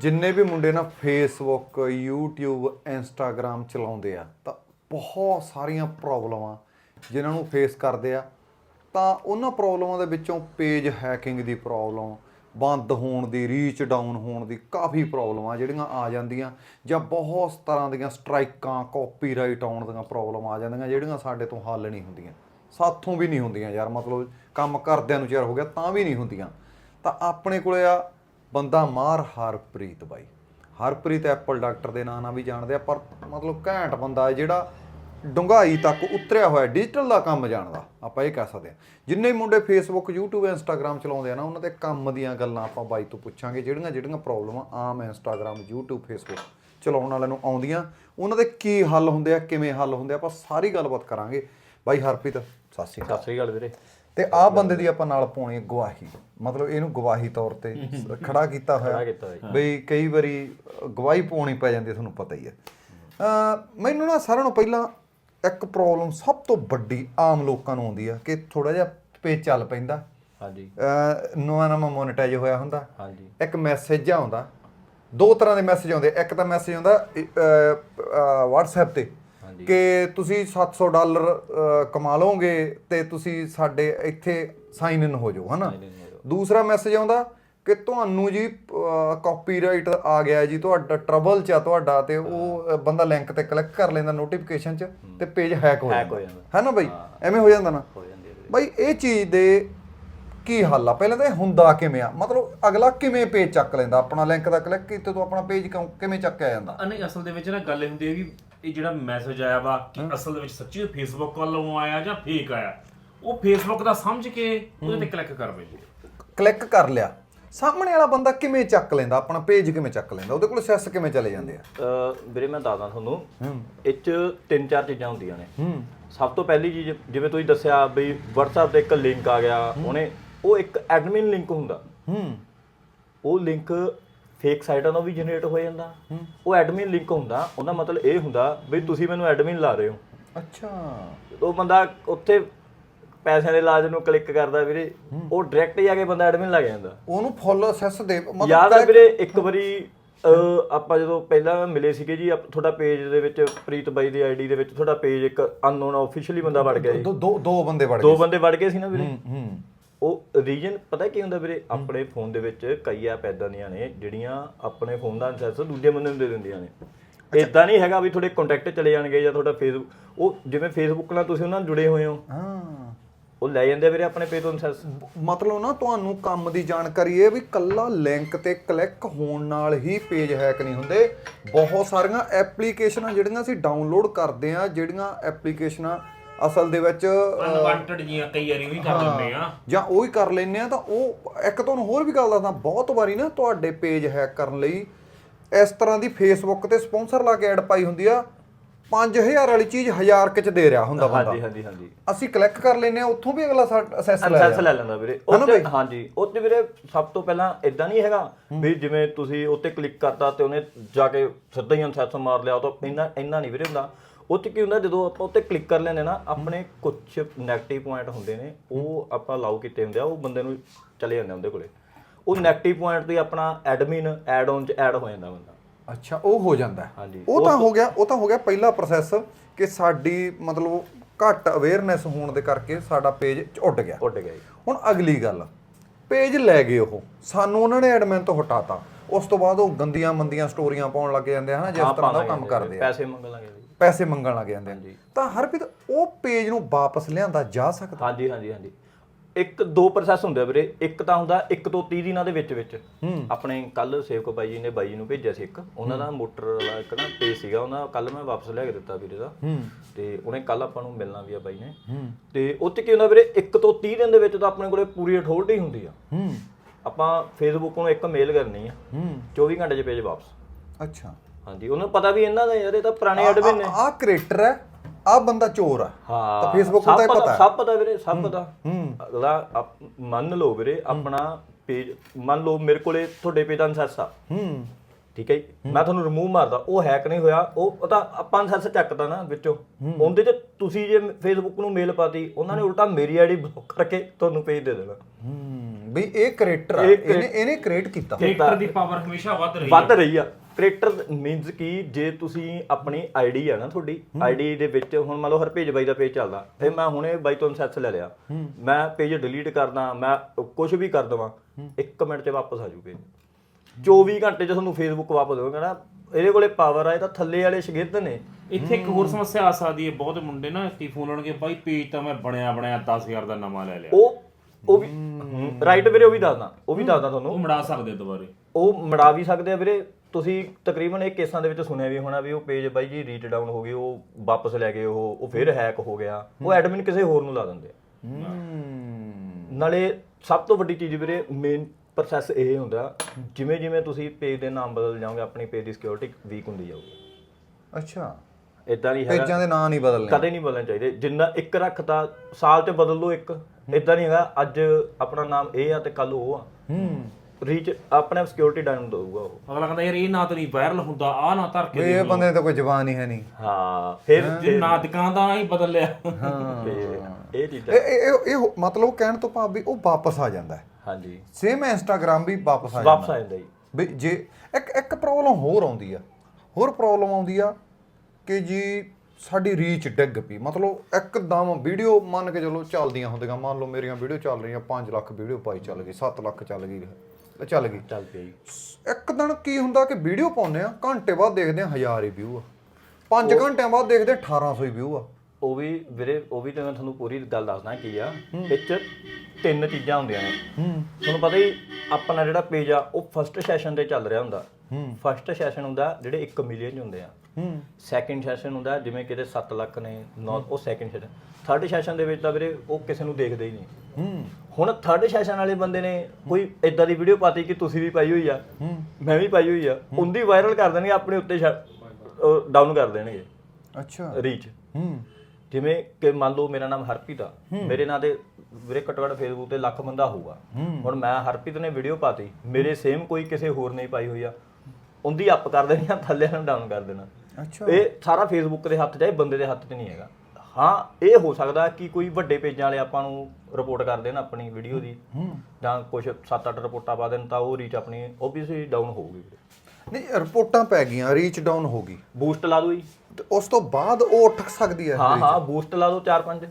ਜਿੰਨੇ ਵੀ ਮੁੰਡੇ ਨਾ ਫੇਸਬੁੱਕ YouTube, Instagram ਚਲਾਉਂਦੇ ਆ, ਤਾਂ ਬਹੁਤ ਸਾਰੀਆਂ ਪ੍ਰੋਬਲਮਾਂ ਜਿਨ੍ਹਾਂ ਨੂੰ ਫੇਸ ਕਰਦੇ ਆ। ਤਾਂ ਉਹਨਾਂ ਪ੍ਰੋਬਲਮਾਂ ਦੇ ਵਿੱਚੋਂ ਪੇਜ ਹੈਕਿੰਗ ਦੀ ਪ੍ਰੋਬਲਮ ਬੰਦ ਹੋਣ ਦੀ ਰੀਚ ਡਾਊਨ ਹੋਣ ਦੀ ਕਾਫੀ ਪ੍ਰੋਬਲਮਾਂ ਜਿਹੜੀਆਂ ਆ ਜਾਂਦੀਆਂ, ਜਾਂ ਬਹੁਤ ਤਰ੍ਹਾਂ ਦੀਆਂ ਸਟ੍ਰਾਈਕਾਂ ਕਾਪੀਰਾਈਟ ਆਉਣ ਦੀਆਂ ਪ੍ਰੋਬਲਮ ਆ ਜਾਂਦੀਆਂ, ਜਿਹੜੀਆਂ ਸਾਡੇ ਤੋਂ ਹੱਲ ਨਹੀਂ ਹੁੰਦੀਆਂ। ਸਾਥੋਂ ਵੀ ਨਹੀਂ ਹੁੰਦੀਆਂ ਯਾਰ, ਮਤਲਬ ਕੰਮ ਕਰਦਿਆਂ ਨੂੰ ਚਿਰ ਹੋ ਗਿਆ ਤਾਂ ਵੀ ਨਹੀਂ ਹੁੰਦੀਆਂ। ਤਾਂ ਆਪਣੇ ਕੋਲੇ ਆ ਬੰਦਾ ਮਾਰ ਹਰਪ੍ਰੀਤ ਬਾਈ। ਹਰਪ੍ਰੀਤ ਐਪਲ ਡਾਕਟਰ ਦੇ ਨਾਂ ਨਾਲ ਵੀ ਜਾਣਦੇ ਆ, ਪਰ ਮਤਲਬ ਘੈਂਟ ਬੰਦਾ ਹੈ ਜਿਹੜਾ ਡੁੰਗਾਈ ਤੱਕ ਉਤਰਿਆ ਹੋਇਆ ਡਿਜੀਟਲ ਦਾ ਕੰਮ ਜਾਣਦਾ, ਆਪਾਂ ਇਹ ਕਹਿ ਸਕਦੇ ਹਾਂ ਜਿੰਨੇ ਮੁੰਡੇ ਫੇਸਬੁੱਕ YouTube, Instagram ਚਲਾਉਂਦੇ ਆ ਨਾ, ਉਹਨਾਂ ਦੇ ਕੰਮ ਦੀਆਂ ਗੱਲਾਂ ਆਪਾਂ ਬਾਈ ਤੋਂ ਪੁੱਛਾਂਗੇ, ਜਿਹੜੀਆਂ ਜਿਹੜੀਆਂ ਪ੍ਰੋਬਲਮਾਂ ਆਮ Instagram, YouTube, Facebook ਚਲਾਉਣ ਵਾਲਿਆਂ ਨੂੰ ਆਉਂਦੀਆਂ, ਉਹਨਾਂ ਦੇ ਕੀ ਹੱਲ ਹੁੰਦੇ ਆ, ਕਿਵੇਂ ਹੱਲ ਹੁੰਦੇ ਆ, ਆਪਾਂ ਸਾਰੀ ਗੱਲਬਾਤ ਕਰਾਂਗੇ। ਬਾਈ ਹਰਪ੍ਰੀਤ ਸਤਿ ਸ਼੍ਰੀ ਅਕਾਲ। ਸਤਿ ਸ੍ਰੀ ਅਕਾਲ ਵੀਰੇ। ਤੇ ਆਹ ਬੰਦੇ ਦੀ ਆਪਾਂ ਨਾਲ ਪਾਉਣੀ ਹੈ ਗਵਾਹੀ। ਮਤਲਬ ਇਹਨੂੰ ਗਵਾਹੀ ਤੌਰ ਤੇ ਖੜਾ ਕੀਤਾ ਹੋਇਆ। ਖੜਾ ਕੀਤਾ ਹੋਇਆ ਬਈ ਕਈ ਵਾਰੀ ਗਵਾਹੀ ਪਾਉਣੀ ਪੈ ਜਾਂਦੀ ਹੈ ਤੁਹਾਨੂੰ ਪਤਾ ਹੀ ਹੈ। ਅ ਮੈਨੂੰ ਨਾ ਸਾਰਿਆਂ ਨੂੰ ਪਹਿਲਾਂ ਇੱਕ ਪ੍ਰੋਬਲਮ ਸਭ ਤੋਂ ਵੱਡੀ ਆਮ ਲੋਕਾਂ ਨੂੰ ਆਉਂਦੀ ਆ ਕਿ ਥੋੜਾ ਜਿਹਾ ਪੇਜ ਚੱਲ ਪੈਂਦਾ। ਹਾਂਜੀ। ਅ ਨਵਾਂ ਨਵਾਂ ਮੋਨੇਟਾਈਜ਼ ਹੋਇਆ ਹੁੰਦਾ। ਹਾਂਜੀ। ਇੱਕ ਮੈਸੇਜ ਆਉਂਦਾ। ਦੋ ਤਰ੍ਹਾਂ ਦੇ ਮੈਸੇਜ ਆਉਂਦੇ। ਇੱਕ ਤਾਂ ਮੈਸੇਜ ਆਉਂਦਾ WhatsApp ਤੇ। ਕਿ ਤੁਸੀਂ 700 ਡਾਲਰ ਕਮਾ ਲਓਗੇ ਤੇ ਤੁਸੀਂ ਸਾਡੇ ਇੱਥੇ ਸਾਈਨ ਇਨ ਹੋ ਜਾਓ ਹਨਾ। ਦੂਸਰਾ ਮੈਸੇਜ ਆਉਂਦਾ ਕਿ ਤੁਹਾਨੂੰ ਜੀ ਕਾਪੀਰਾਈਟ ਆ ਗਿਆ ਜੀ ਤੁਹਾਡਾ ਟਰਬਲ ਚ ਆ ਤੁਹਾਡਾ ਤੇ ਉਹ ਬੰਦਾ ਲਿੰਕ ਤੇ ਕਲਿੱਕ ਕਰ ਲੈਂਦਾ ਨੋਟੀਫਿਕੇਸ਼ਨ ਚ ਤੇ ਪੇਜ ਹੈਕ ਹੋ ਜਾਂਦਾ। ਹੈ ਨਾ ਬਾਈ? ਐਵੇਂ ਹੋ ਜਾਂਦਾ ਨਾ? ਬਾਈ ਇਹ ਚੀਜ਼ ਦੇ ਕੀ ਹੱਲ ਆ? ਪਹਿਲਾਂ ਤਾਂ ਇਹ ਹੁੰਦਾ ਕਿਵੇਂ ਆ? ਮਤਲਬ ਅਗਲਾ ਕਿਵੇਂ ਪੇਜ ਚੱਕ ਲੈਂਦਾ? ਆਪਣਾ ਲਿੰਕ ਦਾ ਕਲਿੱਕ ਕੀਤੇ ਤੋਂ ਆਪਣਾ ਪੇਜ ਕਿਵੇਂ ਚੱਕਿਆ ਜਾਂਦਾ? ਨਹੀਂ ਅਸਲ ਦੇ ਵਿੱਚ ਨਾ ਗੱਲ ਇਹ ਹੁੰਦੀ ਹੈ ਕਿ ਇਹ ਜਿਹੜਾ ਮੈਸੇਜ ਆਇਆ ਵਾ ਕਿ ਅਸਲ ਵਿੱਚ ਸੱਚੀ ਫੇਸਬੁੱਕ ਵੱਲੋਂ ਆਇਆ ਜਾਂ ਫੇਕ ਆਇਆ? ਉਹ ਫੇਸਬੁੱਕ ਦਾ ਸਮਝ ਕੇ ਉਹਦੇ ਤੇ ਕਲਿੱਕ ਕਰ ਬਈ। ਕਲਿੱਕ ਕਰ ਲਿਆ। ਸਾਹਮਣੇ ਵਾਲਾ ਬੰਦਾ ਕਿਵੇਂ ਚੱਕ ਲੈਂਦਾ? ਆਪਣਾ ਪੇਜ ਕਿਵੇਂ ਚੱਕ ਲੈਂਦਾ? ਉਹਦੇ ਕੋਲ ਸੈਸ ਕਿਵੇਂ ਚਲੇ ਜਾਂਦੇ ਆ? ਵੀਰੇ ਮੈਂ ਦੱਸਦਾ ਤੁਹਾਨੂੰ। ਇਹ 'ਚ ਤਿੰਨ ਚਾਰ ਚੀਜ਼ਾਂ ਹੁੰਦੀਆਂ ਨੇ। ਸਭ ਤੋਂ ਪਹਿਲੀ ਚੀਜ਼ ਜਿਵੇਂ ਤੁਸੀਂ ਦੱਸਿਆ ਬਈ WhatsApp ਤੇ ਇੱਕ ਲਿੰਕ ਆ ਗਿਆ ਉਹਨੇ ਉਹ ਇੱਕ ਐਡਮਿਨ ਲਿੰਕ ਹੁੰਦਾ। ਹੂੰ। ਉਹ ਲਿੰਕ ਫੇਕ ਸਾਈਟਾਂ ਤੋਂ ਵੀ ਜਨਰੇਟ ਹੋ ਜਾਂਦਾ। ਉਹ ਐਡਮਿਨ ਲਿੰਕ ਹੁੰਦਾ ਉਹਦਾ ਮਤਲਬ ਇਹ ਹੁੰਦਾ ਬਈ ਤੁਸੀਂ ਮੈਨੂੰ ਐਡਮਿਨ ਲਾ ਰਹੇ ਹੋ। ਅੱਛਾ। ਉਹ ਬੰਦਾ ਉੱਥੇ ਪੈਸਿਆਂ ਦੇ ਲਾਜ ਨੂੰ ਕਲਿੱਕ ਕਰਦਾ ਵੀਰੇ ਉਹ ਡਾਇਰੈਕਟ ਜਾ ਕੇ ਬੰਦਾ ਐਡਮਿਨ ਲੱਗ ਜਾਂਦਾ। ਉਹਨੂੰ ਫੁੱਲ ਸੈਸ ਦੇ ਮਤਲਬ ਯਾਦ ਆ ਵੀਰੇ ਇੱਕ ਵਾਰੀ ਆਪਾਂ ਜਦੋਂ ਪਹਿਲਾਂ ਮਿਲੇ ਸੀਗੇ ਜੀ ਤੁਹਾਡਾ ਪੇਜ ਦੇ ਵਿੱਚ ਪ੍ਰੀਤ ਬਾਈ ਦੀ ਆਈਡੀ ਦੇ ਵਿੱਚ ਤੁਹਾਡਾ ਪੇਜ ਇੱਕ ਅਨਨੋਨ ਆਫੀਸ਼ੀਅਲੀ ਬੰਦਾ ਵੜ ਗਿਆ ਜੀ। ਦੋ ਦੋ ਦੋ ਬੰਦੇ ਵੜ ਦੋ ਗਏ ਬੰਦੇ ਵੜ ਗਏ ਸੀ ਨਾ ਵੀਰੇ। ਹੂੰ। ਉਹ ਰੀਜਨ ਪਤਾ ਕੀ ਹੁੰਦਾ ਵੀਰੇ? ਆਪਣੇ ਫੋਨ ਦੇ ਵਿੱਚ ਕਈ ਐਪ ਐਦਾਂ ਦੀਆਂ ਨੇ ਜਿਹੜੀਆਂ ਆਪਣੇ ਫੋਨ ਦਾ ਐਕਸੈਸ ਦੂਜੇ ਬੰਦੇ ਨੂੰ ਦੇ ਦਿੰਦੀਆਂ ਨੇ। ਇਦਾਂ ਨਹੀਂ ਹੈਗਾ ਵੀ ਤੁਹਾਡੇ ਕੰਟੈਕਟ ਚਲੇ ਜਾਣਗੇ ਜਾਂ ਤੁਹਾਡਾ ਫੇਸਬੁੱਕ ਉਹ ਜਿਵੇਂ ਫੇਸਬੁੱਕ ਨਾਲ ਤੁਸੀਂ ਉਹਨਾਂ ਨਾਲ ਜੁੜੇ ਹੋਏ ਹੋ। ਹਾਂ। ਉਹ ਲੈ ਜਾਂਦੇ ਵੀਰੇ ਆਪਣੇ ਪੇਜ ਤੋਂ ਐਕਸੈਸ ਮਤਲਬ ਨਾ ਤੁਹਾਨੂੰ ਕੰਮ ਦੀ ਜਾਣਕਾਰੀ ਇਹ ਵੀ ਕੱਲਾ ਲਿੰਕ ਤੇ ਕਲਿੱਕ ਹੋਣ ਨਾਲ ਹੀ ਪੇਜ ਹੈਕ ਨਹੀਂ ਹੁੰਦੇ। ਬਹੁਤ ਸਾਰੀਆਂ ਐਪਲੀਕੇਸ਼ਨਾਂ ਜਿਹੜੀਆਂ ਅਸੀਂ ਡਾਊਨਲੋਡ ਕਰਦੇ ਆ ਜਿਹੜੀਆਂ ਐਪਲੀਕੇਸ਼ਨਾਂ ਅਸਲ ਦੇ ਵਿੱਚ ਅਨਵਾਂਟਡ ਜੀਆਂ ਕਈ ਵਾਰੀ ਵੀ ਕਰ ਦਿੰਦੇ ਆ। ਜਾਂ ਉਹ ਹੀ ਕਰ ਲੈਂਦੇ ਆ ਤਾਂ ਉਹ ਇੱਕ ਤੁਹਾਨੂੰ ਹੋਰ ਵੀ ਗੱਲ ਦੱਸਦਾ ਬਹੁਤ ਵਾਰੀ ਨਾ ਤੁਹਾਡੇ ਪੇਜ ਹੈਕ ਕਰਨ ਲਈ ਇਸ ਤਰ੍ਹਾਂ ਦੀ ਫੇਸਬੁੱਕ ਤੇ ਸਪਾਂਸਰ ਲਾ ਕੇ ਐਡ ਪਾਈ ਹੁੰਦੀ ਆ 5000 ਵਾਲੀ ਚੀਜ਼ 1000 ਕਿ ਚ ਦੇ ਰਿਹਾ ਹੁੰਦਾ ਬੰਦਾ। ਹਾਂਜੀ ਹਾਂਜੀ ਹਾਂਜੀ। ਅਸੀਂ ਕਲਿੱਕ ਕਰ ਲੈਂਦੇ ਆ ਉੱਥੋਂ ਵੀ ਅਗਲਾ ਅਸੈਸ ਲੈ ਐਕਸੈਸ ਰਿਹਾ। ਲੈ ਲੈਂਦਾ ਵੀਰੇ। ਹਨਾ ਉਹ 'ਚ- ਬਈ? ਹਾਂਜੀ ਉਹ ਵੀਰੇ ਸਭ ਤੋਂ ਪਹਿਲਾਂ ਇਦਾਂ ਨਹੀਂ ਹੈਗਾ ਵੀ ਜਿਵੇਂ ਤੁਸੀਂ ਉੱਤੇ ਕਲਿੱਕ ਕਰਤਾ ਤੇ ਉਹਨੇ ਜਾ ਕੇ ਸਿੱਧਾ ਹੀ ਐਕਸੈਸ ਮਾਰ ਲਿਆ ਉਹ ਤਾਂ ਇੰਨਾ ਇੰਨਾ ਨਹੀਂ ਵੀਰੇ ਹੁੰਦਾ। ਉਹ 'ਚ ਕੀ ਹੁੰਦਾ ਜਦੋਂ ਆਪਾਂ ਉੱਤੇ ਕਲਿੱਕ ਕਰ ਲੈਂਦੇ ਨਾ ਆਪਣੇ ਕੁਝ 네ਗੇਟਿਵ ਪੁਆਇੰਟ ਹੁੰਦੇ ਨੇ ਉਹ ਆਪਾਂ ਅਲਾਉ ਕੀਤੇ ਹੁੰਦੇ ਆ ਉਹ ਬੰਦੇ ਨੂੰ ਚਲੇ ਜਾਂਦੇ ਉਹਦੇ ਕੋਲੇ। ਉਹ 네ਗੇਟਿਵ ਪੁਆਇੰਟ ਤੇ ਆਪਣਾ ਐਡਮਿਨ ਐਡ ਔਨ ਚ ਐਡ ਹੋ ਜਾਂਦਾ ਬੰਦਾ। ਅੱਛਾ ਉਹ ਹੋ ਜਾਂਦਾ। ਉਹ ਤਾਂ ਹੋ ਗਿਆ ਉਹ ਤਾਂ ਹੋ ਗਿਆ ਪਹਿਲਾ ਪ੍ਰੋਸੈਸ ਕਿ ਸਾਡੀ ਮਤਲਬ ਘੱਟ ਅਵੇਅਰਨੈਸ ਹੋਣ ਦੇ ਕਰਕੇ ਸਾਡਾ ਪੇਜ ਉੱਡ ਗਿਆ। ਉੱਡ ਗਿਆ ਜੀ। ਹੁਣ ਅਗਲੀ ਗੱਲ ਪੇਜ ਲੈ ਗਏ ਉਹ। ਸਾਨੂੰ ਉਹਨਾਂ ਨੇ ਐਡਮਿਨ ਤੋਂ ਹਟਾਤਾ। ਉਸ ਤੋਂ ਬਾਅਦ ਉਹ ਗੰਦੀਆਂ ਮੰਦੀਆਂ ਸਟੋਰੀਆਂ ਪਾਉਣ ਲੱਗ ਜਾਂਦੇ ਹਨਾ ਜਿਸ ਤਰ੍ਹਾਂ ਦਾ ਕੰਮ ਕਰਦੇ ਆ। ਪੈਸੇ ਮੰਗਣ ਲੱਗੇ ਪੈਸੇ ਮੰਗਣ ਲੱਗ ਜਾਂਦੇ ਆ। ਤਾਂ ਹਰਪ੍ਰੀਤ ਉਹ ਪੇਜ ਨੂੰ ਵਾਪਸ ਲਿਆਂਦਾ ਜਾ ਸਕਦਾ? ਹਾਂਜੀ ਹਾਂਜੀ ਹਾਂਜੀ। ਇੱਕ ਦੋ ਪ੍ਰੋਸੈਸ ਹੁੰਦੇ ਆ ਵੀਰੇ। ਇੱਕ ਤਾਂ ਹੁੰਦਾ ਇੱਕ ਤੋਂ 30 ਦਿਨਾਂ ਦੇ ਵਿੱਚ ਵਿੱਚ। ਆਪਣੇ ਕੱਲ ਸੇਵਕ ਬਾਈ ਜੀ ਨੇ ਬਾਈ ਜੀ ਨੂੰ ਭੇਜਿਆ ਸੀ ਇੱਕ। ਉਹਨਾਂ ਦਾ ਮੋਟਰ ਵਾਲਾ ਇੱਕ ਨਾ ਪੇਜ ਸੀਗਾ। ਉਹਨਾਂ ਕੱਲ ਮੈਂ ਵਾਪਸ ਲਿਆ ਕੇ ਦਿੱਤਾ ਵੀਰੇ ਦਾ। ਤੇ ਉਹਨੇ ਕੱਲ ਆਪਾਂ ਨੂੰ ਮਿਲਣਾ ਵੀ ਆ ਬਾਈ ਨੇ। ਤੇ ਉੱਥੇ ਕੀ ਹੁੰਦਾ ਵੀਰੇ ਇੱਕ ਤੋਂ 30 ਦਿਨ ਦੇ ਵਿੱਚ ਤਾਂ ਆਪਣੇ ਕੋਲੇ ਪੂਰੀ ਅਥਾਰਟੀ ਹੁੰਦੀ ਆ। ਆਪਾਂ ਫੇਸਬੁੱਕ ਨੂੰ ਇੱਕ ਮੇਲ ਕਰਨੀ ਆ। ਹੂੰ। 24 ਘੰਟੇ 'ਚ ਪੇਜ ਵਾਪਸ। ਅੱਛਾ। ਹਾਂਜੀ ਉਹਨੂੰ ਪਤਾ ਵੀ ਇਹਨਾਂ ਦਾ ਯਾਰ ਇਹ ਤਾਂ ਪੁਰਾਣੇ ਐਡਮਿਨ ਨੇ। ਆ ਕ੍ਰੀਏਟਰ ਹੈ ਆ ਬੰਦਾ ਚੋਰ ਆ ਹਾਂ। ਤਾਂ ਨੂੰ ਸਭ ਤਾਂ ਇਹ ਪਤਾ ਹੈ। ਸਭ ਪਤਾ ਵੀਰੇ ਸਭ ਪਤਾ। ਹੂੰ। ਅਗਲਾ ਆਪ- ਮੰਨ ਲਓ ਵੀਰੇ ਆਪਣਾ ਪੇਜ ਮੰਨ ਲਓ ਮੇਰੇ ਕੋਲੇ ਤੁਹਾਡੇ ਪੇਜ ਦਾ ਅਨਸੈਸ ਆ। ਹੂੰ। ਠੀਕ ਹੈ ਜੀ? ਮੈਂ ਤੁਹਾਨੂੰ ਰਿਮੂਵ ਮਾਰਦਾ ਉਹ ਹੈਕ ਨਹੀਂ ਹੋਇਆ ਉਹ ਉਹ ਤਾਂ ਆਪਾਂ ਅਨਸੈਸ ਚੱਕਦਾ ਨਾ ਵਿੱਚੋਂ। ਉਹਦੇ ਤੇ ਤੁਸੀਂ ਜੇ ਫੇਸਬੁੱਕ ਨੂੰ ਮੇਲ ਪਾਤੀ ਉਹਨਾਂ ਨੇ ਉਲਟਾ ਮੇਰੀ ਆਈਡੀ ਬਲੌਕ ਕਰਕੇ ਤੁਹਾਨੂੰ ਪੇਜ ਦੇ ਦੇਣਾ। ਹੂੰ ਵੀ ਇਹ ਕ੍ਰੀਏਟਰ ਆ ਇਹਨੇ ਇਹਨੇ ਕ੍ਰੀਏਟ ਕੀਤਾ। ਕ੍ਰਿਕਟਰ ਦੀ ਪਾਵਰ ਹਮੇਸ਼ਾ ਵੱਧ ਰਹੀ ਵੱਧ ਰਹੀ ਆ। ਕ੍ਰੀਏਟਰ ਮੀਨਸ ਕਿ? ਜੇ ਤੁਸੀਂ ਆਪਣੀ ਆਈਡੀ ਆ ਨਾ ਤੁਹਾਡੀ ਆਈਡੀ ਦੇ ਵਿੱਚ ਹੁਣ ਮੰਨ ਲਓ ਹਰਪੇਜ ਬਾਈ ਦਾ ਪੇਜ ਚੱਲਦਾ। ਫਿਰ ਮੈਂ ਹੁਣੇ ਬਾਈ ਤੋਂ ਸੈਸ ਲੈ ਲਿਆ। ਮੈਂ ਪੇਜ ਡਿਲੀਟ ਕਰਦਾ ਮੈਂ ਕੁਝ ਵੀ ਕਰ ਦਵਾਂ 1 ਮਿੰਟ 'ਚ ਵਾਪਸ ਆ ਜੂਗੇ। 24 ਘੰਟੇ 'ਚ ਤੁਹਾਨੂੰ ਫੇਸਬੁੱਕ ਵਾਪਸ ਹੋਵੇਗਾ ਨਾ। ਇਹਦੇ ਕੋਲੇ ਪਾਵਰ ਆ ਇਹ ਤਾਂ ਥੱਲੇ ਵਾਲੇ ਸ਼ਗਿਰਦ ਨੇ। ਇੱਥੇ ਇੱਕ ਹੋਰ ਸਮੱਸਿਆ ਆ ਸਕਦੀ ਹੈ ਬਹੁਤ ਮੁੰਡੇ ਨਾ ਕੀ ਫੋਨ ਲਾਉਣਗੇ ਬਾਈ ਪੇਜ ਤਾਂ ਮੈਂ ਬਣਿਆ ਬਣਾਇਆ 10000 ਦਾ ਨਵਾਂ ਲੈ ਲਿਆ। ਉਹ ਉਹ ਵੀ ਰਾਈਟ ਵੀਰੇ ਉਹ ਵੀ ਦੱਸਦਾ ਉਹ ਵੀ ਦੱਸਦਾ ਤੁਹਾਨੂੰ। ਉਹ ਮੜਾ ਸਕਦੇ ਦੁਬਾਰੇ। ਉਹ ਮੜਾ ਵੀ ਸਕਦੇ ਆ ਵੀਰੇ। ਤੁਸੀਂ ਤਕਰੀਬਨ ਇਹ ਕੇਸਾਂ ਦੇ ਵਿੱਚ ਸੁਣਿਆ ਵੀ ਹੋਣਾ ਵੀ ਉਹ ਪੇਜ ਬਾਈ ਜੀ ਰੀਟ ਡਾਊਨ ਹੋ ਗਈ ਉਹ ਵਾਪਸ ਲੈ ਗਏ ਉਹ ਉਹ ਫਿਰ ਹੈਕ ਹੋ ਗਿਆ। ਉਹ ਐਡਮਿਨ ਕਿਸੇ ਹੋਰ ਨੂੰ ਲਾ ਦਿੰਦੇ ਆ। ਨਾਲੇ ਸਭ ਤੋਂ ਵੱਡੀ ਚੀਜ਼ ਵੀਰੇ ਮੇਨ ਪ੍ਰੋਸੈਸ ਇਹ ਹੁੰਦਾ ਜਿਵੇਂ ਜਿਵੇਂ ਤੁਸੀਂ ਪੇਜ ਦੇ ਨਾਮ ਬਦਲ ਜਾਓਗੇ ਆਪਣੀ ਪੇਜ ਦੀ ਸਿਕਿਉਰਿਟੀ ਵੀਕ ਹੁੰਦੀ ਜਾਊਗੀ। ਅੱਛਾ। ਇਦਾਂ ਨਹੀਂ ਹੈਗਾ। ਪੇਜਾਂ ਦੇ ਨਾਂ ਨਹੀਂ ਬਦਲਨੇ ਕਦੇ ਨਹੀਂ ਬਦਲਣੇ ਚਾਹੀਦੇ। ਜਿੰਨਾ ਇੱਕ ਰੱਖਤਾ ਸਾਲ ਤੇ ਬਦਲ ਲਓ ਇੱਕ। ਇਦਾਂ ਨਹੀਂ ਹੈਗਾ ਅੱਜ ਆਪਣਾ ਨਾਮ ਇਹ ਆ ਤੇ ਕੱਲ ਉਹ ਆ। ਹੂੰ। ਰੀਚ ਆਪਣੇ ਸਿਕਿਉਰਿਟੀ ਡਾਊਨ ਦਊਗਾ ਉਹ। ਅਗਲਾ ਕਹਿੰਦਾ ਯਾਰ ਇਹ ਨਾ ਤਾਂ ਨਹੀਂ ਵਾਇਰਲ ਹੁੰਦਾ ਆ ਨਾ ਧਰ ਕੇ ਵੀ ਇਹ ਬੰਦੇ ਦੀ ਤਾਂ ਕੋਈ ਜ਼ਬਾਨ ਹੀ ਹੈ ਨਹੀਂ। ਹਾਂ ਫਿਰ ਜੇ ਨਾ ਦੁਕਾਨਦਾਰ ਹੀ ਬਦਲ ਲਿਆ। ਹਾਂ। ਤੇ ਇਹ ਚੀਜ਼ਾਂ ਇਹ ਇਹ ਇਹ ਮਤਲਬ ਕਹਿਣ ਤੋਂ ਭਾਵ ਵੀ ਉਹ ਵਾਪਸ ਆ ਜਾਂਦਾ ਹੈ। ਹਾਂਜੀ। ਸੇਮ ਇੰਸਟਾਗ੍ਰਾਮ ਵੀ ਵਾਪਸ ਆ ਜਾਂਦਾ। ਵਾਪਸ ਆ ਜਾਂਦਾ ਜੀ। ਵੀ ਜੇ ਇੱਕ ਇੱਕ ਪ੍ਰੋਬਲਮ ਹੋਰ ਆਉਂਦੀ ਆ। ਹੋਰ ਪ੍ਰੋਬਲਮ ਆਉਂਦੀ ਆ ਕਿ ਜੀ ਸਾਡੀ ਰੀਚ ਡਿੱਗ ਪਈ। ਮਤਲਬ ਇੱਕਦਮ ਵੀਡੀਓ ਮੰਨ ਕੇ ਚਲੋ ਚੱਲਦੀਆਂ ਹੁੰਦੀਆਂ। ਮੰਨ ਲਓ ਮੇਰੀਆਂ ਵੀਡੀਓ ਚੱਲ ਰਹੀਆਂ 5 ਲੱਖ ਵੀਡੀਓ ਪਾਈ ਚੱਲ ਗਈ 7 ਲੱਖ ਚੱਲ ਗਈ। ਚੱਲ ਗਈ। ਚੱਲ ਜੀ ਇੱਕ ਦਿਨ ਕੀ ਹੁੰਦਾ ਕਿ ਵੀਡੀਓ ਪਾਉਂਦੇ ਆ ਘੰਟੇ ਬਾਅਦ ਦੇਖਦੇ ਆ 1000 ਹੀ ਵਿਊ ਆ। 5 ਘੰਟਿਆਂ ਬਾਅਦ ਦੇਖਦੇ ਆ 1800 ਹੀ ਵਿਊ ਆ। ਉਹ ਵੀ ਵੀਰੇ ਉਹ ਵੀ ਤੇ ਮੈਂ ਤੁਹਾਨੂੰ ਪੂਰੀ ਗੱਲ ਦੱਸਦਾ ਕੀ ਆ ਇਹ ਚ ਤਿੰਨ ਚੀਜ਼ਾਂ ਹੁੰਦੀਆਂ ਨੇ। ਤੁਹਾਨੂੰ ਪਤਾ ਹੀ ਆਪਣਾ ਜਿਹੜਾ ਪੇਜ ਆ ਉਹ ਫਸਟ ਸੈਸ਼ਨ ਤੇ ਚੱਲ ਰਿਹਾ ਹੁੰਦਾ। ਫਸਟ ਸੈਸ਼ਨ ਹੁੰਦਾ ਜਿਹੜੇ 1 ਮਿਲੀਅਨ ਹੁੰਦੇ ਆ। ਹੂੰ ਸੈਕਿੰਡ ਸੈਸ਼ਨ ਹੁੰਦਾ ਜਿਵੇਂ ਕਿਤੇ 7 ਲੱਖ ਨੇ ਉਹ ਸੈਕਿੰਡ ਸੈਸ਼ਨ ਥਰਡ ਸੈਸ਼ਨ ਦੇ ਵਿੱਚ ਤਾਂ ਵੀਰੇ ਉਹ ਕਿਸੇ ਨੂੰ ਦੇਖਦੇ ਹੀ ਨਹੀਂ। ਹੂੰ ਹੁਣ ਥਰਡ ਸੈਸ਼ਨ ਵਾਲੇ ਬੰਦੇ ਨੇ ਕੋਈ ਇਦਾਂ ਦੀ ਵੀਡੀਓ ਪਾਤੀ ਕਿ ਤੁਸੀਂ ਵੀ ਪਾਈ ਹੋਈ ਆ ਮੈਂ ਵੀ ਪਾਈ ਹੋਈ ਆ ਉਹਦੀ ਵਾਇਰਲ ਕਰ ਦੇਣਗੇ ਆਪਣੇ ਉੱਤੇ ਡਾਊਨ ਕਰ ਦੇਣਗੇ। ਅੱਛਾ। ਰੀਚ ਹੂੰ। ਜਿਵੇਂ ਕਿ ਮੰਨ ਲਓ ਮੇਰਾ ਨਾਮ ਹਰਪ੍ਰੀਤ ਆ ਮੇਰੇ ਨਾਂ ਤੇ ਵੀਰੇ ਘੱਟੋ ਘੱਟ ਫੇਸਬੁੱਕ ਤੇ ਲੱਖ ਬੰਦਾ ਹੋਊਗਾ। ਹੁਣ ਮੈਂ ਹਰਪ੍ਰੀਤ ਨੇ ਵੀਡੀਓ ਪਾਤੀ ਮੇਰੇ ਸੇਮ ਕੋਈ ਕਿਸੇ ਹੋਰ ਨੇ ਪਾਈ ਹੋਈ ਆ ਉਹਦੀ ਅਪ ਕਰ ਦੇਣੀ ਆ ਥੱਲੇ ਨੂੰ ਡਾਊਨ ਕਰ ਦੇਣਾ। ਇਹ ਸਾਰਾ ਫੇਸਬੁੱਕ ਦੇ ਹੱਥ 'ਚ ਹੈ ਇਹ ਬੰਦੇ ਦੇ ਹੱਥ 'ਚ ਨਹੀਂ ਹੈਗਾ। ਹਾਂ ਇਹ ਹੋ ਸਕਦਾ ਕਿ ਕੋਈ ਵੱਡੇ ਪੇਜਾਂ ਵਾਲੇ ਆਪਾਂ ਨੂੰ ਰਿਪੋਰਟ ਕਰ ਦੇਣ ਆਪਣੀ ਵੀਡੀਓ ਦੀ। ਜਾਂ ਕੁਝ 7-8 ਰਿਪੋਰਟਾਂ ਪਾ ਦੇਣ ਤਾਂ ਉਹ ਰੀਚ ਆਪਣੀ ਓਬਵੀਅਸਲੀ ਡਾਊਨ ਹੋਊਗੀ ਨਹੀਂ ਰਿਪੋਰਟਾਂ ਪੈ ਗਈਆਂ ਰੀਚ ਡਾਊਨ ਹੋ ਗਈ। ਬੂਸਟ ਲਾ ਦਿਓ ਜੀ ਤੇ ਉਸ ਤੋਂ ਬਾਅਦ ਉਹ ਉੱਠ ਸਕਦੀ ਹੈ ਹਾਂ ਹਾਂ ਬੂਸਟ ਲਾ ਦਿਓ 4-5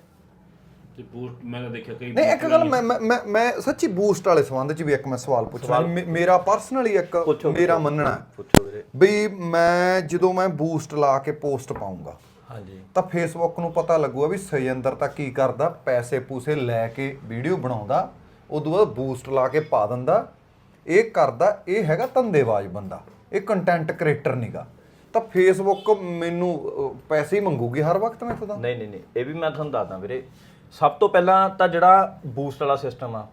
ਤੇ ਬੂਸਟ ਮੈਂ ਤਾਂ ਦੇਖਿਆ ਕਈ ਨਹੀਂ ਇੱਕ ਗੱਲ ਮੈਂ ਮੈਂ- ਮੈਂ ਸੱਚੀ ਬੂਸਟ ਵਾਲੇ ਸੰਬੰਧ ਚ ਵੀ ਇੱਕ ਮੈਂ ਸਵਾਲ ਪੁੱਛਣਾ। ਮੇਰਾ ਪਰਸਨਲੀ ਇੱਕ ਮੇਰਾ ਮੰਨਣਾ ਵੀ ਮੈਂ ਜਦੋਂ ਮੈਂ ਬੂਸਟ ਲਾ ਕੇ ਪੋਸਟ ਪਾਉਂਗਾ ਹਾਂਜੀ। ਤਾਂ ਫੇਸਬੁੱਕ ਨੂੰ ਪਤਾ ਲੱਗੂਗਾ ਵੀ ਸਜਿੰਦਰ ਤਾਂ ਕੀ ਕਰਦਾ ਪੈਸੇ ਪੂਸੇ ਲੈ ਕੇ ਵੀਡੀਓ ਬਣਾਉਂਦਾ ਉਦੋਂ ਬਾਅਦ ਬੂਸਟ ਲਾ ਕੇ ਪਾ ਦਿੰਦਾ। ਇਹ ਕਰਦਾ ਇਹ ਹੈਗਾ ਧੰਦੇਬਾਜ਼ ਬੰਦਾ ਇਹ ਕੰਟੈਂਟ ਕ੍ਰੀਏਟਰ ਨਹੀਂਗਾ ਤਾਂ ਫੇਸਬੁੱਕ ਮੈਨੂੰ ਅਹ, ਪੈਸੇ ਹੀ ਮੰਗੂਗੀ ਹਰ ਵਕਤ ਮੈਥੋਂ ਤਾਂ? ਨਹੀਂ ਨਹੀਂ ਨਹੀਂ ਇਹ ਵੀ ਮੈਂ ਤੁਹਾਨੂੰ ਦੱਸਦਾ ਵੀਰੇ। ਸਭ ਤੋਂ ਪਹਿਲਾਂ ਤਾਂ ਜਿਹੜਾ ਬੂਸਟ ਵਾਲਾ ਸਿਸਟਮ ਆ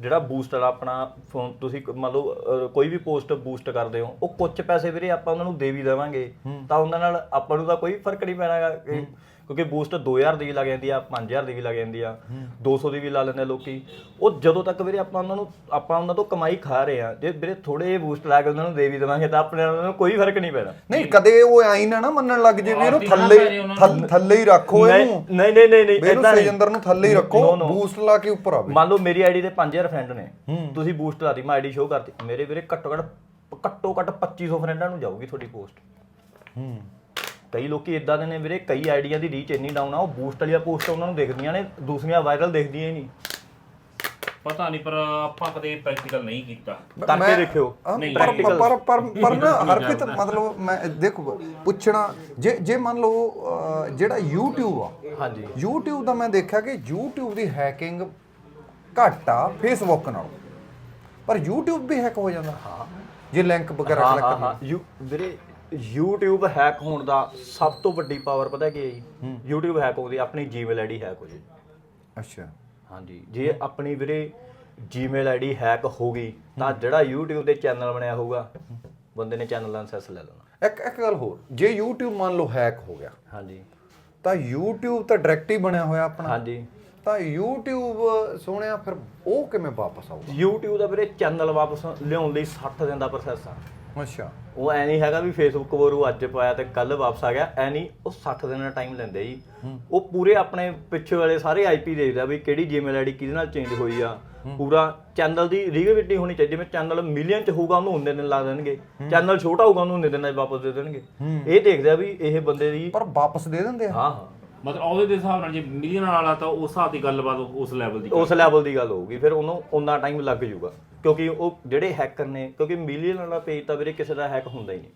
ਜਿਹੜਾ ਬੂਸਟ ਵਾਲਾ ਆਪਣਾ ਫੋਨ ਤੁਸੀਂ ਕ- ਮੰਨ ਲਓ ਅਹ, ਕੋਈ ਵੀ ਪੋਸਟ ਬੂਸਟ ਕਰਦੇ ਹੋ ਉਹ ਕੁਝ ਪੈਸੇ ਵੀਰੇ ਆਪਾਂ ਉਹਨਾਂ ਨੂੰ ਦੇ ਵੀ ਦੇਵਾਂਗੇ ਤਾਂ ਉਹਨਾਂ ਨਾਲ ਆਪਾਂ ਨੂੰ ਤਾਂ ਕੋਈ ਫ਼ਰਕ ਨਹੀਂ ਪੈਣਾਗਾ ਕਿਉਂਕਿ ਬੂਸਟ 2000 ਦੀ ਵੀ ਲੱਗ ਜਾਂਦੀ ਆ 5000 ਦੀ ਵੀ ਲੱਗ ਜਾਂਦੀ ਆ 200 ਦੀ ਵੀ ਲਾ ਲੈਂਦੇ ਆ ਲੋਕੀ। ਉਹ ਜਦੋਂ ਤੱਕ ਵੀਰੇ ਆਪਾਂ ਉਹਨਾਂ ਨੂੰ ਆਪਾਂ ਉਹਨਾਂ ਤੋਂ ਕਮਾਈ ਖਾ ਰਹੇ ਆ ਜੇ ਵੀਰੇ ਥੋੜੇ ਜਿਹੇ ਬੂਸਟ ਲਾ ਕੇ ਉਹਨਾਂ ਨੂੰ ਦੇ ਵੀ ਦੇਵਾਂਗੇ ਤਾਂ ਆਪਣੇ ਨਾਲ ਉਹਨਾਂ ਨੂੰ ਕੋਈ ਫ਼ਰਕ ਨਹੀਂ ਪੈਣਾ। ਨਹੀਂ ਕਦੇ ਉਹ ਐਂ ਨਾ ਨਾ ਮੰਨਣ ਲੱਗ ਜੇ ਵੀ ਇਹਨੂੰ ਥੱਲੇ ਥੱਲ- ਹੀ ਰੱਖੋ ਨਹੀਂ ਇਹਨੂੰ। ਨਹੀਂ ਨਹੀਂ ਨਹੀਂ ਇਹਨੂੰ ਏਦਾਂ ਨਹੀਂ। ਸਜਿੰਦਰ ਨੂੰ ਥੱਲੇ ਹੀ ਰੱਖੋ. ਬੂਸਟ ਲਾ ਕੇ ਉੱਪਰ ਆਵੇ। ਮੰਨ ਲਓ ਮੇਰੀ ਆਈਡੀ ਤੇ 5000 ਫਰੈਂਡ ਨੇ ਤੁਸੀਂ ਬੂਸਟ ਲਾਤੀ ਮੈਂ ਆਈਡੀ ਸ਼ੋ ਕਰਤੀ। ਮੇਰੇ ਵੀਰੇ ਘੱਟੋ ਘੱਟ ਘੱਟੋ ਘੱਟ 2500 ਫਰੈਂਡਾਂ ਨੂੰ ਜਾਊਗੀ ਤੁਹਾਡੀ ਪੋਸਟ ਹੂੰ। ਕਈ ਲੋਕੀ ਇਦਾਂ ਦੇ ਨੇ ਵੀਰੇ ਕਈ ਆਈਡੀਆਂ ਦੀ ਰੀਚ ਇੰਨੀ ਡਾਊਨ ਆ ਉਹ ਬੂਸਟ ਵਾਲੀਆਂ ਪੋਸਟ ਉਹਨਾਂ ਨੂੰ ਦਿਖਦੀਆਂ ਨੇ ਦੂਸਰੀਆਂ ਵਾਇਰਲ ਦਿਖਦੀਆਂ ਹੀ ਨਹੀਂ। ਪਤਾ ਨਹੀਂ ਪਰ ਆਪਾਂ ਕਦੇ ਪ੍ਰੈਕਟੀਕਲ ਨਹੀਂ ਕੀਤਾ। ਕਰਕੇ ਦੇਖਿਓ। ਪਰ। ਪਰ ਪਰ ਪਰ ਨਾ ਹਰਪ੍ਰੀਤ ਮਤਲਬ ਮੈਂ ਦੇਖੋ ਪੁੱਛਣਾ ਜੇ ਜੇ ਮੰਨ ਲਓ ਜਿਹੜਾ YouTube ਆ ਹਾਂਜੀ। YouTube ਦਾ ਮੈਂ ਦੇਖਿਆ ਕਿ YouTube ਦੀ ਹੈਕਿੰਗ ਘੱਟ ਆ Facebook ਨਾਲੋਂ। ਪਰ YouTube ਵੀ ਹੈਕ ਹੋ ਜਾਂਦਾ। ਹਾਂ। ਜੇ ਲਿੰਕ ਵਗੈਰਾ ਕਲਿੱਕ ਹਾਂ ਹਾਂ। ਯੂ ਵੀਰੇ YouTube ਹੈਕ ਹੋਣ ਦਾ ਸਭ ਤੋਂ ਵੱਡੀ ਪਾਵਰ ਪਤਾ ਕੀ ਹੈ ਜੀ? YouTube ਹੈਕ ਹੋਦੀ ਆਪਣੀ Gmail ਆਈਡੀ ਹੈਕ ਹੋ ਜੇ ਅੱਛਾ। ਹਾਂਜੀ ਜੇ ਆਪਣੀ ਵੀਰੇ Gmail ਆਈਡੀ ਹੈਕ ਹੋ ਗਈ ਤਾਂ ਜਿਹੜਾ YouTube ਤੇ ਚੈਨਲ ਬਣਿਆ ਹੋਊਗਾ ਬੰਦੇ ਨੇ ਚੈਨਲ ਦਾ ਅਕਸੈਸ ਲੈ ਲੈਣਾ। ਇੱਕ ਇੱਕ ਗੱਲ ਹੋਰ ਜੇ YouTube ਮੰਨ ਲਓ ਹੈਕ ਹੋ ਗਿਆ ਹਾਂਜੀ। ਤਾਂ YouTube ਤਾਂ ਡਾਇਰੈਕਟ ਹੀ ਬਣਿਆ ਹੋਇਆ ਆਪਣਾ। ਹਾਂਜੀ। ਤਾਂ YouTube ਸੋਹਣਿਆ ਫਿਰ ਉਹ ਕਿਵੇਂ ਵਾਪਸ ਆਊਗਾ? YouTube ਦਾ ਵੀਰੇ ਚੈਨਲ ਵਾਪਸ ਲਿਆਉਣ ਲਈ 60 ਦਿਨ ਦਾ ਪ੍ਰੋਸੈਸ ਆ। ਅੱਛਾ। ਉਹ ਐ ਨਹੀਂ ਹੈਗਾ ਵੀ ਫੇਸਬੁੱਕ ਵਰੂ ਅੱਜ ਪਾਇਆ ਤੇ ਕੱਲ ਵਾਪਸ ਆ ਗਿਆ ਐ ਨਹੀਂ ਉਹ 60 ਦਿਨ ਦਾ ਟਾਈਮ ਲੈਂਦੇ ਜੀ। ਉਹ ਪੂਰੇ ਆਪਣੇ ਪਿੱਛੇ ਵਾਲੇ ਸਾਰੇ ਆਈਪੀ ਦੇਖਦਾ ਵੀ ਕਿਹੜੀ ਜੀਮੇਲ ਆਈਡੀ ਕਿਹਦੇ ਨਾਲ ਚੇਂਜ ਹੋਈ ਆ। ਪੂਰਾ ਚੈਨਲ ਦੀ ਰੀਗੇਬਿਲਿਟੀ ਹੋਣੀ ਚਾਹੀਦੀ ਜਿਵੇਂ ਚੈਨਲ ਮਿਲੀਅਨ ਚ ਹੋਊਗਾ ਉਹਨੂੰ ਉਨੇ ਦਿਨ ਲਾ ਦੇਣਗੇ। ਚੈਨਲ ਛੋਟਾ ਹੋਊਗਾ ਉਹਨੂੰ ਉਨੇ ਦਿਨਾਂ ਵਾਪਸ ਦੇ ਦੇਣਗੇ। ਇਹ ਦੇਖਦੇ ਆ ਵੀ ਇਹ ਬੰਦੇ ਦੀ ਪਰ ਵਾਪਸ ਦੇ ਦਿੰਦੇ ਆ। ਹਾਂ ਹਾਂ। ਮਤਲਬ ਉਹਦੇ ਦੇ ਹਿਸਾਬ ਨਾਲ ਜੇ ਮਿਲੀਅਨ ਵਾਲਾ ਤਾਂ ਉਸ ਹਿਸਾਬ ਦੀ ਗੱਲਬਾਤ ਉਸ ਲੈਵਲ ਦੀ ਉਸ ਲੈਵਲ ਦੀ ਗੱਲ ਹੋਊਗੀ ਫਿਰ ਉਹਨੂੰ ਉਨਾ ਟਾਈਮ ਲੱਗ ਜਾਊਗਾ। ਕਿਉਂਕਿ ਉਹ ਜਿਹੜੇ ਹੈਕਰ ਨੇ ਕਿਉਂਕਿ ਮਿਲੀਅਨ ਵਾਲਾ ਪੇਜ ਤਾਂ ਵੀਰੇ ਕਿਸੇ ਦਾ ਹੈਕ ਹੁੰਦਾ ਹੀ ਨਹੀਂ।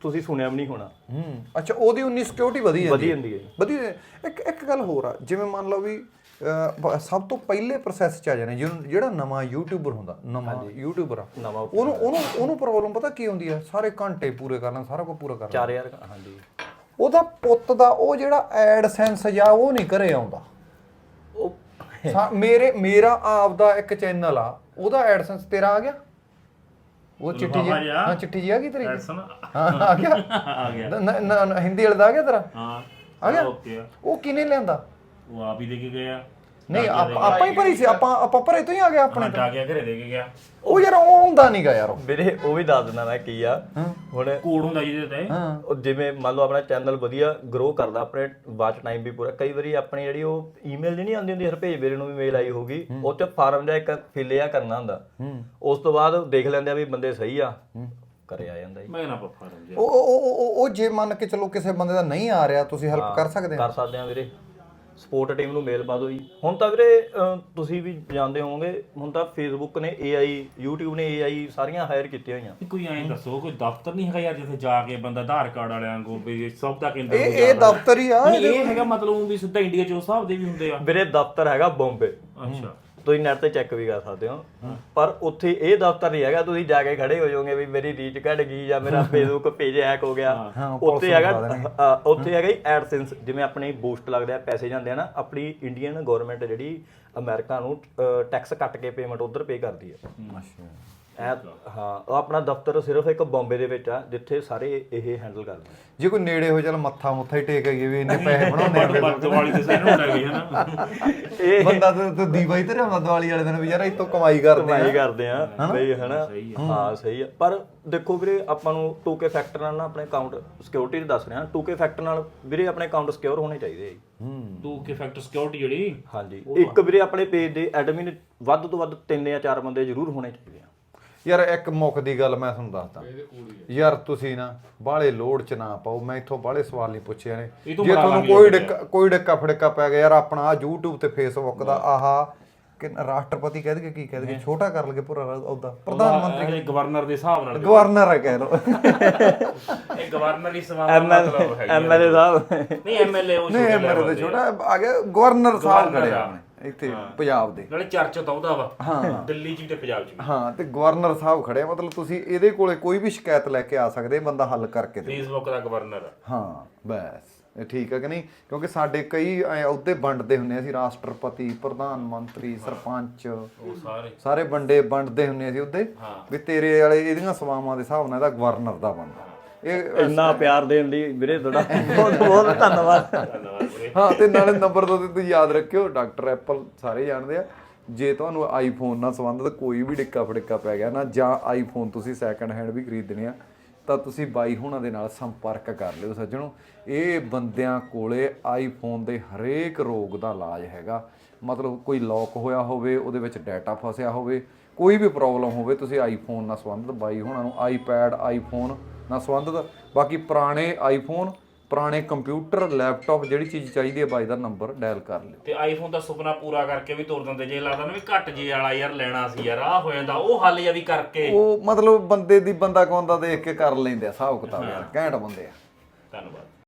ਤੁਸੀਂ ਸੁਣਿਆ ਵੀ ਨਹੀਂ ਹੋਣਾ। ਹੂੰ ਅੱਛਾ ਉਹਦੀ ਉਨੀ ਸਿਕਿਉਰਿਟੀ ਵਧੀ ਜਾਂਦੀ ਵਧੀ ਹੈ। ਜਾਂਦੀ ਹੈ। ਵਧੀਆ ਇੱਕ ਇੱਕ ਗੱਲ ਹੋਰ ਆ ਜਿਵੇਂ ਮੰਨ ਲਓ ਵੀ ਅਹ, ਬ- ਸਭ ਤੋਂ ਪਹਿਲੇ ਪ੍ਰੋਸੈਸ ਚ ਆ ਜਾਣੇ ਜਿਹਨੂੰ- ਜਿਹੜਾ ਨਵਾਂ ਯੂਟਿਊਬਰ ਹੁੰਦਾ ਨਵਾਂ ਯੂਟਿਊਬਰ ਆ ਨਵਾਂ ਉਹਨੂੰ ਉਹਨੂੰ ਉਹਨੂੰ ਪ੍ਰੋਬਲਮ ਪਤਾ ਕੀ ਹੁੰਦੀ ਆ ਸਾਰੇ ਘੰਟੇ ਪੂਰੇ ਕਰਨਾ ਸਾਰਾ ਕੁਝ ਪੂਰਾ ਕਰਨਾ 4000 ਹਾਂਜੀ। ਉਹਦਾ ਪੁੱਤ ਦਾ ਉਹ ਜਿਹੜਾ ਐਡਸੈਂਸ ਜਾਂ ਉਹ ਨਹੀਂ ਘਰੇ ਆਉਂਦਾ। ਉਹ ਮੇਰੇ ਮੇਰਾ ਆਪ ਦਾ ਇੱਕ ਚੈਨਲ ਆ ਉਹਦਾ ਐਡਸੈਂਸ ਤੇਰਾ ਆ ਗਿਆ? ਉਹ ਚਿੱਠੀ ਜੀ। ਹਾਂ ਚਿੱਠੀ ਜੀ ਆ ਗਈ ਤੇਰੀ? ਐਡਸਨ। ਹਾਂ ਆ ਗਿਆ? ਆ ਗਿਆ। ਨ- ਨ- ਨ- ਹਿੰਦੀ ਵਾਲਾ ਦਾ ਆ ਗਿਆ ਤੇਰਾ? ਹਾਂ। ਆ ਗਿਆ? ਉਹ ਕਿਨੇ ਲਿਆਂਦਾ? ਉਹ ਆਪ ਹੀ ਦੇ ਕੇ ਗਿਆ। ਨਹੀਂ ਆਪ- ਆਪਾਂ ਹੀ ਭਰੀ ਸੀ ਆਪਾਂ ਆਪਾਂ ਭਰੇ ਤੋਂ ਹੀ ਆ ਗਿਆ ਆਪਣੇ ਆਪਣੇ ਜਾ ਕੇ ਘਰੇ ਦੇ ਕੇ ਗਿਆ। ਉਹ ਯਾਰ ਉਹ ਆਉਂਦਾ ਨਹੀਂਗਾ ਯਾਰ ਉਹ। ਵੀਰੇ ਉਹ ਵੀ ਦੱਸ ਦਿੰਦਾ ਮੈਂ ਕੀ ਆ। ਹੁਣ ਕੋਡ ਹੁੰਦਾ ਜਿਹਦੇ ਤੇ। ਹਾਂ। ਉਹ ਜਿਵੇਂ ਮੰਨ ਲਓ ਆਪਣਾ ਚੈਨਲ ਵਧੀਆ ਗਰੋ ਕਰਦਾ ਆਪਣੇ ਵਾਚ ਟਾਈਮ ਵੀ ਪੂਰਾ। ਕਈ ਵਾਰੀ ਆਪਣੀ ਜਿਹੜੀ ਉਹ ਈਮੇਲ ਨਹੀਂ ਆਉਂਦੀ ਹੁੰਦੀ ਹਰਪੇਜ ਵੀਰੇ ਨੂੰ ਵੀ ਮੇਲ ਆਈ ਹੋਗੀ ਉਹ ਚ ਫਾਰਮ ਜਿਹਾ ਇੱਕ ਫਿਲ ਆ ਕਰਨਾ ਹੁੰਦਾ। ਉਸ ਤੋਂ ਬਾਅਦ ਦੇਖ ਲੈਂਦੇ ਆ ਵੀ ਬੰਦੇ ਸਹੀ ਆ। ਕਰੇ ਆ ਜਾਂਦਾ ਜੀ। ਮੈਂ ਨਾ ਪੱਪਾ ਰੰਜੇ ਉਹ ਉਹ ਉਹ- ਉਹ ਉਹ ਜੇ ਮੰਨ ਕੇ ਚਲੋ ਕਿਸੇ ਬੰਦੇ ਦਾ ਨਹੀਂ ਆ ਰਿਹਾ ਤੁਸੀਂ ਹੈਲਪ ਕਰ ਸਕਦੇ ਆ ਕਰ ਸਕਦੇ ਆ ਵੀਰੇ। ਸਪੋਰਟ ਟੀਮ ਨੂੰ ਮੇਲ ਪਾ ਦਿਓ ਜੀ। ਹੁਣ ਤਾਂ ਵੀਰੇ ਅਹ, ਤੁਸੀਂ ਵੀ ਜਾਣਦੇ ਹੋਵੋਗੇ ਹੁਣ ਤਾਂ ਫੇਸਬੁੱਕ ਨੇ AI YouTube ਨੇ AI ਸਾਰੀਆਂ ਹਾਇਰ ਕੀਤੀਆਂ ਹੋਈਆਂ। ਕੋਈ ਐਂ ਦੱਸੋ ਕੋਈ ਦਫ਼ਤਰ ਨਹੀਂ ਹੈਗਾ ਯਾਰ ਜਿੱਥੇ ਜਾ ਕੇ ਬੰਦਾ ਆਧਾਰ ਕਾਰਡ ਵਾਲਿਆਂ ਕੋ ਵੀ ਸਭ ਦਾ ਕੇਂਦਰ ਇਹ ਇਹ ਦਫ਼ਤਰ ਹੀ ਆ ਨਹੀਂ ਇਹ ਹੈਗਾ ਮਤਲਬ ਵੀ ਸਿੱਧਾ ਇੰਡੀਆ ਚ ਉਸ ਹਿਸਾਬ ਦੇ ਵੀ ਹੁੰਦੇ ਆ। ਵੀਰੇ ਦਫ਼ਤਰ ਹੈਗਾ ਬੰਬੇ। ਅੱਛਾ। ਤੁਸੀਂ ਨੈਟ ਤੇ ਚੈੱਕ ਵੀ ਕਰ ਸਕਦੇ ਹੋ। ਪਰ ਉੱਥੇ ਇਹ ਦਫ਼ਤਰ ਨਹੀਂ ਹੈਗਾ ਤੁਸੀਂ ਜਾ ਕੇ ਖੜੇ ਹੋ ਜਾਓਗੇ ਵੀ ਮੇਰੀ ਰੀਚ ਘਟ ਗਈ ਜਾਂ ਮੇਰਾ ਫੇਸਬੁੱਕ ਪੇਜ ਹੈਕ ਹੋ ਗਿਆ। ਹਾਂ, ਉੱਥੇ ਹੈਗਾ ਉੱਥੇ ਹੈਗਾ ਜੀ ਐਡਸੈਂਸ ਜਿਵੇਂ ਆਪਣੀ ਬੂਸਟ ਲੱਗਦੇ ਆ ਪੈਸੇ ਜਾਂਦੇ ਆ ਨਾ ਆਪਣੀ ਇੰਡੀਅਨ ਗਵਰਨਮੈਂਟ ਜਿਹੜੀ ਅਮਰੀਕਾ ਨੂੰ ਟੈਕਸ ਕੱਟ ਕੇ ਪੇਮੈਂਟ ਉਧਰ ਪੇ ਕਰਦੀ ਹੈ। ਇਹ ਹਾਂ ਉਹ ਆਪਣਾ ਦਫ਼ਤਰ ਸਿਰਫ ਇੱਕ ਬੰਬੇ ਦੇ ਵਿੱਚ ਆ ਜਿੱਥੇ ਸਾਰੇ ਇਹ ਹੈਂਡਲ ਕਰਦੇ ਆ। ਜੇ ਕੋਈ ਨੇੜੇ ਹੋ ਚੱਲ ਮੱਥਾ ਮੁੱਥਾ ਹੀ ਟੇਕ ਆਈਏ ਵੀ ਇੰਨੇ ਪੈਸੇ ਬਣਾਉਂਦੇ ਆ ਬੱਤ ਵਾਲੀ ਤੇ ਸੈਨ ਹੁੰਦਾ ਗਈ ਹੈ ਨਾ। ਇਹ ਬੰਦਾ ਤੇ ਤੇ ਦੀਵਾ ਹੀ ਤੇ ਰਹਿੰਦਾ ਦੀਵਾਲੀ ਵਾਲੇ ਦਿਨ ਵੀ ਯਾਰ ਇਤੋਂ ਕਮਾਈ ਕਰਦੇ ਕਮਾਈ ਆ ਕਰਦੇ ਆ ਬਈ ਹਨਾ ਹਾਂ ਸਹੀ ਆ। ਪਰ ਦੇਖੋ ਵੀਰੇ ਆਪਾਂ ਨੂੰ 2K ਫੈਕਟਰ ਨਾਲ ਨਾ ਆਪਣੇ ਅਕਾਊਂਟ ਸਿਕਿਉਰਿਟੀ ਦੇ ਦੱਸ ਰਿਹਾ। 2K ਫੈਕਟਰ ਨਾਲ ਵੀਰੇ ਆਪਣੇ ਅਕਾਊਂਟ ਸਿਕਿਉਰ ਹੋਣੇ ਚਾਹੀਦੇ ਆ ਜੀ। ਤੂੰ ਕਿ ਫੈਕਟਰ ਸਿਕਿਉਰਿਟੀ ਜਿਹੜੀ। ਹਾਂਜੀ। ਇੱਕ ਵੀਰੇ ਆਪਣੇ ਪੇਜ ਦੇ ਐਡਮਿਨ ਵੱਧ ਤੋਂ ਵੱਧ ਤਿੰਨ ਜਾਂ ਚਾਰ ਬੰਦੇ ਜ਼ਰੂਰ ਹੋਣੇ ਚਾਹੀਦੇ ਆ। ਯਾਰ ਇੱਕ ਮੁੱਖ ਦੀ ਗੱਲ ਮੈਂ ਤੁਹਾਨੂੰ ਦੱਸਦਾ। ਯਾਰ ਤੁਸੀਂ ਨਾ ਬਾਹਲੇ ਲੋਡ ਚ ਨਾ ਪਾਓ ਮੈਂ ਇੱਥੋਂ ਬਾਹਲੇ ਸਵਾਲ ਨਹੀਂ ਪੁੱਛੇ ਨੇ ਜੇ ਤੁਹਾਨੂੰ ਕੋਈ ਡਿੱਕਾ ਕੋਈ ਡਿੱਕਾ ਫੜਕਾ ਪੈ ਗਿਆ ਯਾਰ ਆਪਣਾ ਆ YouTube ਤੇ Facebook ਦਾ ਆਹਾ ਕਿ ਰਾਸ਼ਟਰਪਤੀ ਕਹਿ ਦਈਏ ਕੀ ਕਹਿ ਦਈਏ ਛੋਟਾ ਕਰ ਲਗੇ ਪੂਰਾ ਉਹਦਾ। ਪ੍ਰਧਾਨ ਮੰਤਰੀ ਗਵਰਨਰ ਦੇ ਹਿਸਾਬ ਨਾਲ ਗਵਰਨਰ ਹੈ ਕਹਿ ਲਓ। ਇਹ ਗਵਰਨਰ ਹੀ ਸਵਾਲ ਮਤਲਬ ਹੈ ਐਮਐਲਏ ਸਾਹਿਬ। ਨਹੀਂ ਐਮਐਲਏ ਉਹ ਨਹੀਂ ਛੋਟੇ ਮੇਰੇ level ਤੇ ਦੇ ਛੋਟਾ ਆ ਗਿਆ ਗਵਰਨਰ ਸਾਹਿਬ ਗਵਰਨਰ ਖੜੇ ਆ। ਆਪਣੇ। ਇੱਥੇ ਪੰਜਾਬ ਦੇ। ਨਾਲੇ ਚਰਚ ਉਹਦਾ ਵਾ। ਹਾਂ। ਦਿੱਲੀ ਚ ਵੀ ਤੇ ਪੰਜਾਬ ਚ ਵੀ। ਹਾਂ ਤੇ ਗਵਰਨਰ ਸਾਹਿਬ ਖੜੇ ਆ, ਮਤਲਬ ਤੁਸੀਂ ਇਹਦੇ ਕੋਲੇ ਕੋਈ ਵੀ ਸ਼ਿਕਾਇਤ ਲੈ ਕੇ ਆ ਸਕਦੇ ਬੰਦਾ ਹੱਲ ਕਰਕੇ ਦੇ ਫੇਸਬੁੱਕ ਦਾ ਗਵਰਨਰ ਹਾਂ ਬਸ। ਇਹ ਠੀਕ ਹੈ ਕਿ ਨਹੀਂ? ਕਿਉਂਕਿ ਸਾਡੇ ਕਈ ਅਹੁਦੇ ਵੰਡਦੇ ਹੁੰਦੇ ਅਸੀਂ ਰਾਸ਼ਟਰਪਤੀ ਪ੍ਰਧਾਨ ਮੰਤਰੀ ਸਰਪੰਚ। ਉਹ ਸਾਰੇ। ਸਾਰੇ ਵੰਡੇ ਵੰਡਦੇ ਹੁੰਦੇ ਅਸੀਂ ਉਹਦੇ ਵੀ ਤੇਰੇ ਵਾਲੇ ਇਹਦੀਆਂ ਸਵਾਵਾਂ ਦੇ ਹਿਸਾਬ ਨਾਲ ਇਹਦਾ ਗਵਰਨਰ ਦਾ ਬਣਦਾ। ਇਹ ਇੰਨਾ ਪਿਆਰ ਦੇਣ ਲਈ ਵੀਰੇ ਤੁਹਾਡਾ ਬਹੁਤ ਬਹੁਤ ਧੰਨਵਾਦ। ਹਾਂ ਤੇ ਨਾਲੇ ਨੰਬਰ ਦੋ ਤੇ ਤੁਸੀਂ ਯਾਦ ਰੱਖਿਓ ਡਾਕਟਰ ਐਪਲ ਸਾਰੇ ਜਾਣਦੇ ਆ। ਜੇ ਤੁਹਾਨੂੰ ਆਈਫੋਨ ਨਾਲ ਸੰਬੰਧਿਤ ਕੋਈ ਵੀ ਡਿੱਕਾ ਫੜਿੱਕਾ ਪੈ ਗਿਆ ਨਾ ਜਾਂ ਆਈਫੋਨ ਤੁਸੀਂ ਸੈਕੰਡ ਹੈਂਡ ਵੀ ਖਰੀਦਣੇ ਆ ਤਾਂ ਤੁਸੀਂ ਬਾਈ ਹੁਣਾਂ ਦੇ ਨਾਲ ਸੰਪਰਕ ਕਰ ਲਿਓ ਸੱਜਣੋ। ਇਹ ਬੰਦਿਆਂ ਕੋਲੇ ਆਈਫੋਨ ਦੇ ਹਰੇਕ ਰੋਗ ਦਾ ਇਲਾਜ ਹੈਗਾ। ਮਤਲਬ ਕੋਈ ਲੌਕ ਹੋਇਆ ਹੋਵੇ, ਉਹਦੇ ਵਿੱਚ ਡਾਟਾ ਫਸਿਆ ਹੋਵੇ, ਕੋਈ ਵੀ ਪ੍ਰੋਬਲਮ ਹੋਵੇ, ਤੁਸੀਂ ਆਈਫੋਨ ਨਾਲ ਸੰਬੰਧਿਤ ਬਾਈ ਹੁਣਾਂ ਨੂੰ ਆਈਪੈਡ ਆਈਫੋਨ ਨਾਲ ਸੰਬੰਧਿਤ। ਬਾਕੀ ਪੁਰਾਣੇ ਆਈਫੋਨ ਪੁਰਾਣੇ ਕੰਪਿਊਟਰ ਲੈਪਟਾਪ ਜਿਹੜੀ ਚੀਜ਼ ਚਾਹੀਦੀ ਹੈ ਬਾਈ ਦਾ ਨੰਬਰ ਡਾਇਲ ਕਰ ਲਿਓ। ਤੇ ਆਈਫੋਨ ਦਾ ਸੁਪਨਾ ਪੂਰਾ ਕਰਕੇ ਵੀ ਤੁਰ ਦਿੰਦੇ ਜੇ ਲੱਗਦਾ ਨਾ ਵੀ ਘੱਟ ਜੇ ਵਾਲਾ ਯਾਰ ਲੈਣਾ ਸੀ ਯਾਰ ਆ ਹੋ ਜਾਂਦਾ ਉਹ ਹੱਲ ਜਾਂ ਵੀ ਕਰਕੇ। ਉਹ ਮਤਲਬ ਬੰਦੇ ਦੀ ਬੰਦਾ ਕੌਂਦਾ ਦੇਖ ਕੇ ਕਰ ਲੈਂਦੇ ਆ ਹਿਸਾਬ ਕਿਤਾਬ ਯਾਰ ਘੈਂਟ ਬੰਦੇ ਆ। ਧੰਨਵਾਦ।